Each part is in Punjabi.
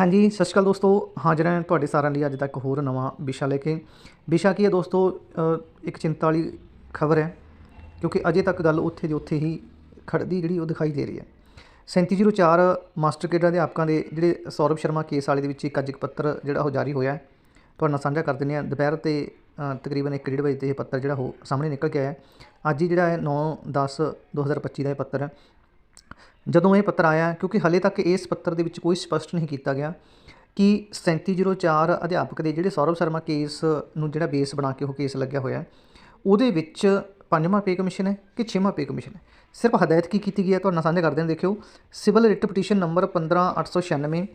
ਹਾਂਜੀ ਸਤਿ ਸ਼੍ਰੀ ਅਕਾਲ ਦੋਸਤੋ। ਹਾਜ਼ਰ ਹਾਂ ਤੁਹਾਡੇ ਸਾਰਿਆਂ ਲਈ ਅੱਜ ਤੱਕ ਹੋਰ ਨਵਾਂ ਵਿਸ਼ਾ ਲੈ ਕੇ। ਵਿਸ਼ਾ ਕੀ ਹੈ ਦੋਸਤੋ? ਇੱਕ ਚਿੰਤਾ ਵਾਲੀ ਖਬਰ ਹੈ ਕਿਉਂਕਿ ਅਜੇ ਤੱਕ ਗੱਲ ਉੱਥੇ ਦੀ ਉੱਥੇ ਹੀ ਖੜਦੀ ਜਿਹੜੀ ਉਹ ਦਿਖਾਈ ਦੇ ਰਹੀ ਹੈ। 3704 ਮਾਸਟਰ ਕੇਡਰ ਅਧਿਆਪਕਾਂ ਦੇ ਜਿਹੜੇ ਸੌਰਵ ਸ਼ਰਮਾ ਕੇਸ ਵਾਲੇ ਦੇ ਵਿੱਚ ਇੱਕ ਅੱਜ ਇੱਕ ਪੱਤਰ ਜਿਹੜਾ ਉਹ ਜਾਰੀ ਹੋਇਆ ਹੈ। ਤੁਹਾਡੇ ਨਾਲ ਸਾਂਝਾ ਕਰ ਦਿੰਦੇ ਹਾਂ। ਦੁਪਹਿਰ ਤੇ ਅ, ਤਕਰੀਬਨ 1:30 ਵਜੇ ਤੇ ਇਹ ਪੱਤਰ ਜਿਹੜਾ ਉਹ ਸਾਹਮਣੇ ਨਿਕਲ ਕੇ ਆਇਆ ਹੈ। ਅੱਜ ਹੀ ਜਿਹੜਾ ਹੈ 9 10 2025 ਦਾ ਇਹ ਪੱਤਰ ਹੈ। ਜਦੋਂ ਇਹ ਪੱਤਰ ਆਇਆ, ਕਿਉਂਕਿ ਹਲੇ ਤੱਕ ਇਸ ਪੱਤਰ ਦੇ ਵਿੱਚ ਕੋਈ ਸਪਸ਼ਟ ਨਹੀਂ ਕੀਤਾ ਗਿਆ ਕਿ 3704 ਅਧਿਆਪਕ ਦੇ ਜਿਹੜੇ ਸੌਰਵ ਸ਼ਰਮਾ ਕੇਸ ਨੂੰ ਜਿਹੜਾ ਬੇਸ ਬਣਾ ਕੇ ਉਹ ਕੇਸ ਲੱਗਿਆ ਹੋਇਆ ਉਹਦੇ ਵਿੱਚ ਪੰਜਵਾਂ ਪੇ ਕਮਿਸ਼ਨ ਹੈ ਕਿ ਛੇਵਾਂ ਪੇ ਕਮਿਸ਼ਨ ਹੈ? ਸਿਰਫ ਹਦਾਇਤ ਕੀ ਕੀਤੀ ਗਈ ਹੈ? ਤੁਹਾਡੇ ਨਾਲ ਸਾਂਝਾ ਕਰਦੇ ਹਾਂ, ਦੇਖਿਓ। Civil writ petition number 15896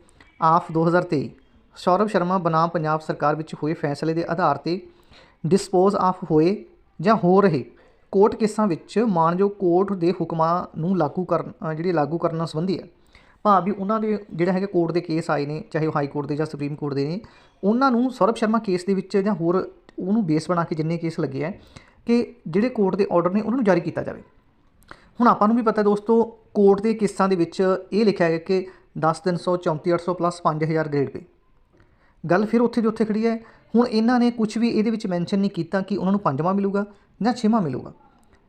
of 2023 Saurav Sharma ਬਨਾਮ Punjab ਸਰਕਾਰ ਵਿੱਚ ਹੋਏ ਫੈਸਲੇ ਦੇ ਆਧਾਰ ਤੇ ਡਿਸਪੋਜ਼ ਆਫ ਹੋਏ ਜਾਂ ਹੋ ਰਹੇ ਕੋਰਟ ਕੇਸਾਂ ਵਿੱਚ ਮਾਨਯੋਗ ਕੋਰਟ ਦੇ ਹੁਕਮਾਂ ਨੂੰ ਲਾਗੂ ਕਰਨ ਅ, ਜਿਹੜੀ ਲਾਗੂ ਕਰਨ ਸੰਬੰਧੀ ਹੈ। ਭਾਵ ਵੀ ਉਹਨਾਂ ਦੇ ਜਿਹੜਾ ਹੈਗੇ ਕੋਰਟ ਦੇ ਕੇਸ ਆਏ ਨੇ ਚਾਹੇ ਉਹ ਹਾਈ ਕੋਰਟ ਦੇ ਜਾਂ ਸੁਪਰੀਮ ਕੋਰਟ ਦੇ ਨੇ ਉਹਨਾਂ ਨੂੰ ਸੌਰਭ ਸ਼ਰਮਾ ਕੇਸ ਦੇ ਵਿੱਚ ਜਾਂ ਹੋਰ ਉਹਨੂੰ ਬੇਸ ਬਣਾ ਕੇ ਜਿੰਨੇ ਕੇਸ ਲੱਗੇ ਆ ਕਿ ਜਿਹੜੇ ਕੋਰਟ ਦੇ ਆਰਡਰ ਨੇ ਉਹਨਾਂ ਨੂੰ ਜਾਰੀ ਕੀਤਾ ਜਾਵੇ। ਹੁਣ ਆਪਾਂ ਨੂੰ ਵੀ ਪਤਾ ਦੋਸਤੋ ਕੋਰਟ ਦੇ ਕੇਸਾਂ ਦੇ ਵਿੱਚ ਇਹ ਲਿਖਿਆ ਗਿਆ ਕਿ 10 300 34800 ਪਲੱਸ 5000 ਗ੍ਰੇਡ ਪੇ। ਗੱਲ ਫਿਰ ਉੱਥੇ ਦੀ ਉੱਥੇ ਖੜੀ ਹੈ। ਹੁਣ ਇਹਨਾਂ ਨੇ ਕੁਝ ਵੀ ਇਹਦੇ ਵਿੱਚ ਮੈਂਸ਼ਨ ਨਹੀਂ ਕੀਤਾ ਕਿ ਉਹਨਾਂ ਨੂੰ ਪੰਜਵਾਂ ਮਿਲੂਗਾ। ਜਾਂ ਛੇਵਾਂ ਮਿਲੂਗਾ।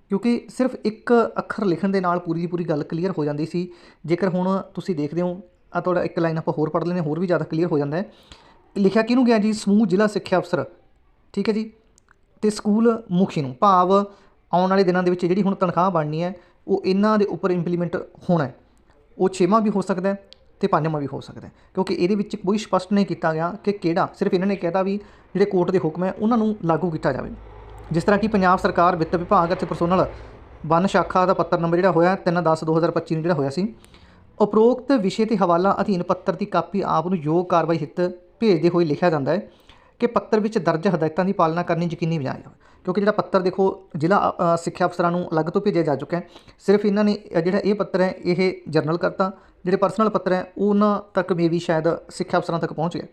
ਕਿਉਂਕਿ ਸਿਰਫ ਇੱਕ ਅੱਖਰ ਲਿਖਣ ਦੇ ਨਾਲ ਪੂਰੀ ਦੀ ਪੂਰੀ ਗੱਲ ਕਲੀਅਰ ਹੋ ਜਾਂਦੀ ਸੀ। ਜੇਕਰ ਹੁਣ ਤੁਸੀਂ ਦੇਖਦੇ ਹੋ ਆ ਤੁਹਾਡਾ ਇੱਕ ਲਾਈਨ ਆਪਾਂ ਹੋਰ ਪੜ੍ਹ ਲੈਂਦੇ ਹਾਂ, ਹੋਰ ਵੀ ਜ਼ਿਆਦਾ ਕਲੀਅਰ ਹੋ ਜਾਂਦਾ ਹੈ। ਲਿਖਿਆ ਕਿਹਨੂੰ ਗਿਆ ਜੀ? ਸਮੂਹ ਜ਼ਿਲ੍ਹਾ ਸਿੱਖਿਆ ਅਫਸਰ। ਠੀਕ ਹੈ ਜੀ? ਤੇ ਸਕੂਲ ਮੁਖੀ ਨੂੰ। ਭਾਵ ਆਉਣ ਵਾਲੇ ਦਿਨਾਂ ਦੇ ਵਿੱਚ ਜਿਹੜੀ ਹੁਣ ਤਨਖਾਹ ਬਣਨੀ ਹੈ ਉਹ ਇਹਨਾਂ ਦੇ ਉੱਪਰ ਇੰਪਲੀਮੈਂਟ ਹੋਣਾ ਉਹ ਛੇਵਾਂ ਵੀ ਹੋ ਸਕਦਾ ਹੈ ਤੇ ਪੰਜਵਾਂ ਵੀ ਹੋ ਸਕਦਾ ਹੈ। ਕਿਉਂਕਿ ਇਹਦੇ ਵਿੱਚ ਕੋਈ ਸਪਸ਼ਟ ਨਹੀਂ ਕੀਤਾ ਗਿਆ ਕਿ ਕਿਹੜਾ। ਸਿਰਫ ਇਹਨਾਂ ਨੇ ਕਹਿਤਾ ਵੀ ਜਿਹੜੇ ਕੋਰਟ ਦੇ ਹੁਕਮ ਹੈ ਉਹਨਾਂ ਨੂੰ ਲਾਗੂ ਕੀਤਾ ਜਾਵੇ। ਜਿਸ ਤਰ੍ਹਾਂ ਕਿ ਪੰਜਾਬ ਸਰਕਾਰ ਵਿੱਤ ਵਿਭਾਗ ਅਤੇ ਪਰਸੋਨਲ ਵਨ ਸ਼ਾਖਾ ਦਾ ਪੱਤਰ ਨੰਬਰ ਜਿਹੜਾ ਹੋਇਆ 3/10/2025 ਨੂੰ ਜਿਹੜਾ ਹੋਇਆ ਸੀ, ਉਪਰੋਕਤ ਵਿਸ਼ੇ ਤੇ ਹਵਾਲਾ ਅਧੀਨ ਪੱਤਰ ਦੀ ਕਾਪੀ ਆਪ ਨੂੰ ਯੋਗ ਕਾਰਵਾਈ ਹਿੱਤ ਭੇਜਦੇ ਹੋਏ ਲਿਖਿਆ ਜਾਂਦਾ ਹੈ ਕਿ ਪੱਤਰ ਵਿੱਚ ਦਰਜ ਹਦਾਇਤਾਂ ਦੀ ਪਾਲਣਾ ਕਰਨੀ ਯਕੀਨੀ ਬਣਾਇਆ ਜਾਵੇ ਕਿਉਂਕਿ ਜਿਹੜਾ ਪੱਤਰ ਦੇਖੋ, ਜ਼ਿਲ੍ਹਾ ਸਿੱਖਿਆ ਅਫਸਰਾਂ ਨੂੰ ਅਲੱਗ ਤੋਂ ਭੇਜਿਆ ਜਾ ਚੁੱਕਾ ਹੈ। ਸਿਰਫ ਇਹਨਾਂ ਨੇ ਜਿਹੜਾ ਇਹ ਪੱਤਰ ਹੈ, ਇਹ ਜਰਨਲ ਕਰਤਾ। ਜਿਹੜੇ ਪਰਸਨਲ ਪੱਤਰ ਹੈ ਉਹ ਉਹਨਾਂ ਤੱਕ ਮੇਬੀ ਸ਼ਾਇਦ ਸਿੱਖਿਆ ਅਫਸਰਾਂ ਤੱਕ ਪਹੁੰਚ ਗਿਆ।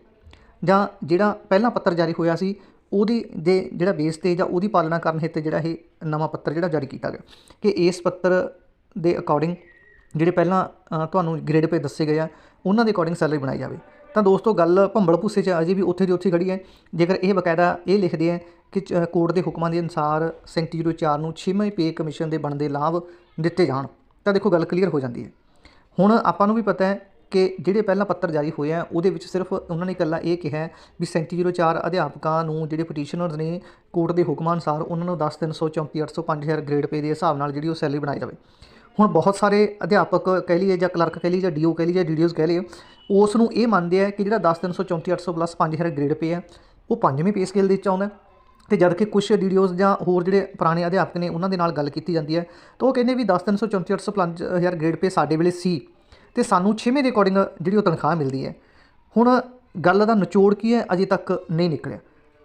ਜਾਂ ਜਿਹੜਾ ਪਹਿਲਾ ਪੱਤਰ ਜਾਰੀ ਹੋਇਆ ਸੀ ਉਹਦੀ ਦੇ ਜਿਹੜਾ ਬੇਸ ਤੇ ਜਾਂ ਉਹਦੀ ਪਾਲਣਾ ਕਰਨ ਹਿੱਤ ਜਿਹੜਾ ਇਹ ਨਵਾਂ ਪੱਤਰ ਜਿਹੜਾ ਜਾਰੀ ਕੀਤਾ ਗਿਆ ਕਿ ਇਸ ਪੱਤਰ ਦੇ ਅਕੋਰਡਿੰਗ ਜਿਹੜੇ ਪਹਿਲਾਂ ਤੁਹਾਨੂੰ ਗ੍ਰੇਡ ਪੇ ਦੱਸੇ ਗਏ ਆ, ਉਹਨਾਂ ਦੇ ਅਕੋਰਡਿੰਗ ਸੈਲਰੀ ਬਣਾਈ ਜਾਵੇ। ਤਾਂ ਦੋਸਤੋ, ਗੱਲ ਭੰਬਲ ਭੂਸੇ 'ਚ ਅਜੇ ਵੀ ਉੱਥੇ ਦੀ ਉੱਥੇ ਖੜੀ ਹੈ। ਜੇਕਰ ਇਹ ਬਕਾਇਦਾ ਇਹ ਲਿਖਦੇ ਆ ਕਿ ਚ- ਕੋਰਟ ਦੇ ਹੁਕਮਾਂ ਦੇ ਅਨੁਸਾਰ 3704 ਨੂੰ ਛੇਵੇਂ ਪੇ ਕਮਿਸ਼ਨ ਦੇ ਬਣਦੇ ਲਾਭ ਦਿੱਤੇ ਜਾਣ, ਤਾਂ ਦੇਖੋ ਗੱਲ ਕਲੀਅਰ ਹੋ ਜਾਂਦੀ ਹੈ। ਹੁਣ ਆਪਾਂ ਨੂੰ ਵੀ ਪਤਾ ਹੈ ਕਿ ਜਿਹੜੇ ਪਹਿਲਾਂ ਪੱਤਰ ਜਾਰੀ ਹੋਏ ਆ, ਉਹਦੇ ਵਿੱਚ ਸਿਰਫ ਉਹਨਾਂ ਨੇ ਇਕੱਲਾ ਇਹ ਕਿਹਾ ਹੈ ਵੀ 3704 ਅਧਿਆਪਕਾਂ ਨੂੰ ਜਿਹੜੇ ਪਟੀਸ਼ਨਰਸ ਨੇ ਕੋਰਟ ਦੇ ਹੁਕਮਾਂ ਅਨੁਸਾਰ ਉਹਨਾਂ ਨੂੰ 10 300 3400 5000 ਗ੍ਰੇਡ ਪੇ ਦੇ ਹਿਸਾਬ ਨਾਲ ਜਿਹੜੀ ਉਹ ਸੈਲਰੀ ਬਣਾਈ ਜਾਵੇ। ਹੁਣ ਬਹੁਤ ਸਾਰੇ ਅਧਿਆਪਕ ਕਹਿ ਲਈਏ ਜਾਂ ਕਲਰਕ ਕਹਿ ਲਈਏ ਜਾਂ ਡੀਓ ਕਹਿ ਲਈਏ ਜਾਂ ਡੀਡੀਓਜ਼ ਕਹਿ ਲਈਏ, ਉਸ ਨੂੰ ਇਹ ਮੰਨਦੇ ਆ ਕਿ ਜਿਹੜਾ 10 300 3400 ਪਲੱਸ 5000 ਗ੍ਰੇਡ ਪੇ ਹੈ ਉਹ ਪੰਜਵੇਂ ਪੇ ਸਕੇਲ ਦੇ ਵਿੱਚ ਆਉਂਦਾ ਹੈ। ਤੇ ਜਦ ਕਿ ਕੁਝ ਡੀਡੀਓਜ਼ ਜਾਂ ਹੋਰ ਜਿਹੜੇ ਪੁਰਾਣੇ ਅਧਿਆਪਕ ਨੇ, ਉਹਨਾਂ ਦੇ ਨਾਲ ਗੱਲ ਕੀਤੀ ਜਾਂਦੀ ਹੈ। ਤਾਂ ਉਹ ਕਹਿੰਦੇ ਵੀ 10 300 3400 5000 ਗ੍ਰੇਡ ਪੇ ਸਾਡੇ ਵੇਲੇ ਸੀ। ਤੇ ਸਾਨੂੰ 6ਵੇਂ ਦੇ ਅਕੋਰਡਿੰਗ ਜਿਹੜੀ ਉਹ ਤਨਖਾਹ ਮਿਲਦੀ ਹੈ, ਹੁਣ ਗੱਲ ਦਾ ਨਿਚੋੜ ਕੀ ਹੈ? ਅਜੇ ਤੱਕ ਨਹੀਂ ਨਿਕਲਿਆ।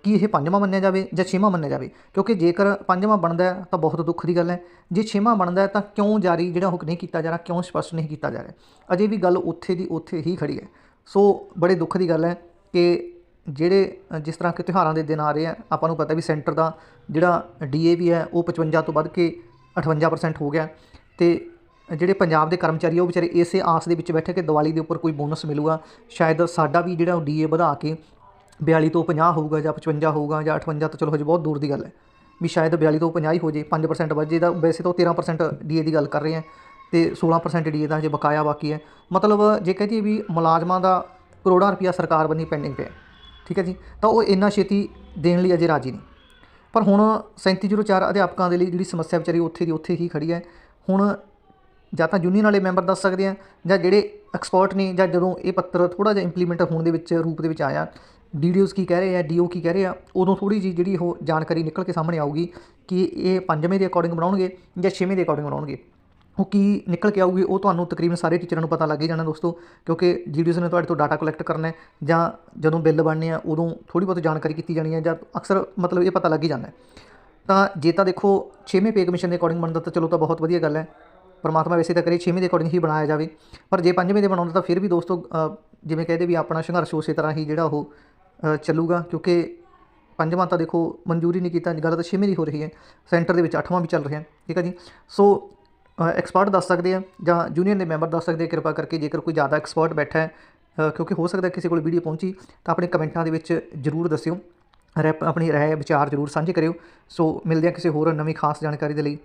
ਕੀ ਇਹ ਪੰਜਵਾਂ ਮੰਨਿਆ ਜਾਵੇ ਜਾਂ ਛੇਵਾਂ ਮੰਨਿਆ ਜਾਵੇ? ਕਿਉਂਕਿ ਜੇਕਰ ਪੰਜਵਾਂ ਬਣਦਾ ਤਾਂ ਬਹੁਤ ਦੁੱਖ ਦੀ ਗੱਲ ਹੈ। ਜੇ ਛੇਵਾਂ ਬਣਦਾ ਤਾਂ ਕਿਉਂ ਜਾਰੀ ਜਿਹੜਾ ਹੁਕਮ ਨਹੀਂ ਕੀਤਾ ਜਾ ਰਿਹਾ, ਕਿਉਂ ਸਪਸ਼ਟ ਨਹੀਂ ਕੀਤਾ ਜਾ ਰਿਹਾ? ਅਜੇ ਵੀ ਗੱਲ ਉੱਥੇ ਦੀ ਉੱਥੇ ਹੀ ਖੜੀ ਹੈ। ਸੋ ਬੜੇ ਦੁੱਖ ਦੀ ਗੱਲ ਹੈ ਕਿ ਜਿਹੜੇ ਜਿਸ ਤਰ੍ਹਾਂ ਕਿ ਤਿਉਹਾਰਾਂ ਦੇ ਦਿਨ ਆ ਰਹੇ ਆ, ਆਪਾਂ ਨੂੰ ਪਤਾ ਵੀ ਸੈਂਟਰ ਦਾ ਜਿਹੜਾ ਡੀਏਵੀ ਹੈ, ਉਹ 55 ਤੋਂ ਵੱਧ ਕੇ 58% ਹੋ ਗਿਆ। ਤੇ ਜਿਹੜੇ ਪੰਜਾਬ ਦੇ ਕਰਮਚਾਰੀ ਉਹ ਵਿਚਾਰੇ ਇਸੇ ਆਸ ਦੇ ਵਿੱਚ ਬੈਠੇ ਕਿ ਦੀਵਾਲੀ ਦੇ ਉੱਪਰ ਕੋਈ ਬੋਨਸ ਮਿਲੂਗਾ। ਸ਼ਾਇਦ ਸਾਡਾ ਵੀ ਜਿਹੜਾ ਡੀਏ ਵਧਾ ਕੇ 42 ਤੋਂ 50 ਹੋਊਗਾ ਜਾਂ 55 ਹੋਊਗਾ ਜਾਂ 58 ਤਾਂ ਚਲੋ ਹਜੇ ਬਹੁਤ ਦੂਰ ਦੀ ਗੱਲ ਹੈ। ਵੀ ਸ਼ਾਇਦ 42 ਤੋਂ 50 ਹੀ ਹੋ ਜੇ 5% ਵੱਧ ਜੇ ਤਾਂ ਵੈਸੇ ਤਾਂ ਉਹ 13% ਡੀਏ ਦੀ ਗੱਲ ਕਰ ਰਹੇ ਆ ਤੇ 16% ਡੀਏ ਦਾ ਹਜੇ ਬਕਾਇਆ ਬਾਕੀ ਹੈ। ਮਤਲਬ ਜੇ ਕਹਦੀਏ ਵੀ ਮੁਲਾਜ਼ਮਾਂ ਦਾ ਕਰੋੜਾਂ ਰੁਪਇਆ ਸਰਕਾਰ ਬੰਨੀ ਪੈਂਡਿੰਗ ਪਿਆ, ਠੀਕ ਹੈ ਜੀ? ਤਾਂ ਉਹ ਇੰਨਾ ਛੇਤੀ ਦੇਣ ਲਈ ਅਜੇ ਰਾਜੀ ਨਹੀਂ। ਪਰ ਹੁਣ 3704 ਅਧਿਆਪਕਾਂ ਦੇ ਲਈ ਜਿਹੜੀ ਸਮੱਸਿਆ ਵਿਚਾਰੀ ਉੱਥੇ ਦੀ ਉੱਥੇ ਹੀ ਖੜੀ ਹੈ। ਹੁਣ ਜਾਂ ਤਾਂ ਯੂਨੀਅਨ ਵਾਲੇ ਮੈਂਬਰ ਦੱਸ ਸਕਦੇ ਆ, ਜਾਂ ਜਿਹੜੇ ਐਕਸਪਰਟ ਨੇ, ਜਾਂ ਜਦੋਂ ਇਹ ਪੱਤਰ ਥੋੜਾ ਜਿਹਾ ਇੰਪਲੀਮੈਂਟ ਹੋਣ ਦੇ ਵਿੱਚ, ਰੂਪ ਦੇ ਵਿੱਚ ਆਇਆ ਡੀਡੀਓਜ਼ ਕੀ ਕਹਿ ਰਹੇ ਆ ਡੀਓ ਕੀ ਕਹਿ ਰਹੇ ਆ, ਉਦੋਂ ਥੋੜੀ ਜੀ ਜਿਹੜੀ ਉਹ ਜਾਣਕਾਰੀ ਨਿਕਲ ਕੇ ਸਾਹਮਣੇ ਆਊਗੀ ਕਿ ਇਹ ਪੰਜਵੇਂ ਦੇ ਅਕੋਰਡਿੰਗ ਬਣਾਉਣਗੇ ਜਾਂ ਛੇਵੇਂ ਦੇ ਅਕੋਰਡਿੰਗ ਬਣਾਉਣਗੇ। ਉਹ ਕੀ ਨਿਕਲ ਕੇ ਆਊਗੀ, ਉਹ ਤੁਹਾਨੂੰ ਤਕਰੀਬਨ ਸਾਰੇ ਟੀਚਰਾਂ ਨੂੰ ਪਤਾ ਲੱਗ ਹੀ ਜਾਣਾ ਦੋਸਤੋ, ਕਿਉਂਕਿ ਜੀਡੀਓਜ਼ ਨੇ ਤੁਹਾਡੇ ਤੋਂ ਡਾਟਾ ਕਲੈਕਟ ਕਰਨਾ ਹੈ, ਜਾਂ ਜਦੋਂ ਬਿੱਲ ਬਣਨੇ ਆ, ਉਦੋਂ ਥੋੜੀ ਬਹੁਤ ਜਾਣਕਾਰੀ ਕੀਤੀ ਜਾਣੀ ਹੈ, ਜਾਂ ਅਕਸਰ ਮਤਲਬ ਇਹ ਪਤਾ ਲੱਗ ਹੀ ਜਾਂਦਾ ਤਾਂ ਜੇ ਤਾਂ ਦੇਖੋ 6ਵੇਂ ਪੇ ਕਮਿਸ਼ਨ ਦੇ ਅਕੋਰਡਿੰਗ ਬਣਦਾ ਤਾਂ ਚਲੋ ਤਾਂ ਬਹੁਤ ਵਧੀਆ ਗੱਲ ਹੈ ਪਰਮਾਤਮਾ ਵੈਸੇ ਤਾਂ ਕਰੇ 6ਵੇਂ ਦੇ ਅਕੋਰਡਿੰਗ ਹੀ ਬਣਾਇਆ ਜਾਵੇ। ਪਰ ਜੇ 5ਵੇਂ ਦੇ ਬਣਾਉਂਦਾ ਤਾਂ ਫਿਰ ਵੀ ਦੋਸਤੋ ਅ, ਜਿਵੇਂ ਕਹਦੇ ਵੀ ਆਪਣਾ ਸੰਘਰਸ਼ ਉਸੇ ਤਰ੍ਹਾਂ ਹੀ ਜਿਹੜਾ ਉਹ ਚੱਲੂਗਾ। ਕਿਉਂਕਿ ਪੰਜਵਾਂ ਤਾਂ ਦੇਖੋ ਮਨਜ਼ੂਰੀ ਨਹੀਂ ਕੀਤਾ ਗੱਲ ਤਾਂ 6ਵੇਂ ਦੀ ਹੋ ਰਹੀ ਹੈ। ਸੈਂਟਰ ਦੇ ਵਿੱਚ ਅੱਠਵਾਂ ਵੀ ਚੱਲ ਰਿਹਾ ਠੀਕ ਹੈ ਜੀ? ਸੋ ਐਕਸਪਰਟ ਦੱਸ ਸਕਦੇ ਆ ਜਾਂ ਜੂਨੀਅਰ ਦੇ ਮੈਂਬਰ ਦੱਸ ਸਕਦੇ ਆ ਕਿਰਪਾ ਕਰਕੇ ਜੇਕਰ ਕੋਈ ਜ਼ਿਆਦਾ ਐਕਸਪਰਟ ਬੈਠਾ ਹੈ ਕਿਉਂਕਿ ਹੋ ਸਕਦਾ ਕਿਸੇ ਕੋਲ ਵੀਡੀਓ ਪਹੁੰਚੀ ਤਾਂ ਆਪਣੇ ਕਮੈਂਟਾਂ ਦੇ ਵਿੱਚ ਜਰੂਰ ਦੱਸਿਓ। ਰੈਪ ਆਪਣੀ ਰਾਏ ਵਿਚਾਰ ਜਰੂਰ ਸਾਂਝੇ ਕਰਿਓ। ਸੋ ਮਿਲਦੇ ਹਾਂ ਕਿਸੇ ਹੋਰ ਨਵੀਂ ਖਾਸ ਜਾਣਕਾਰੀ ਦੇ ਲਈ।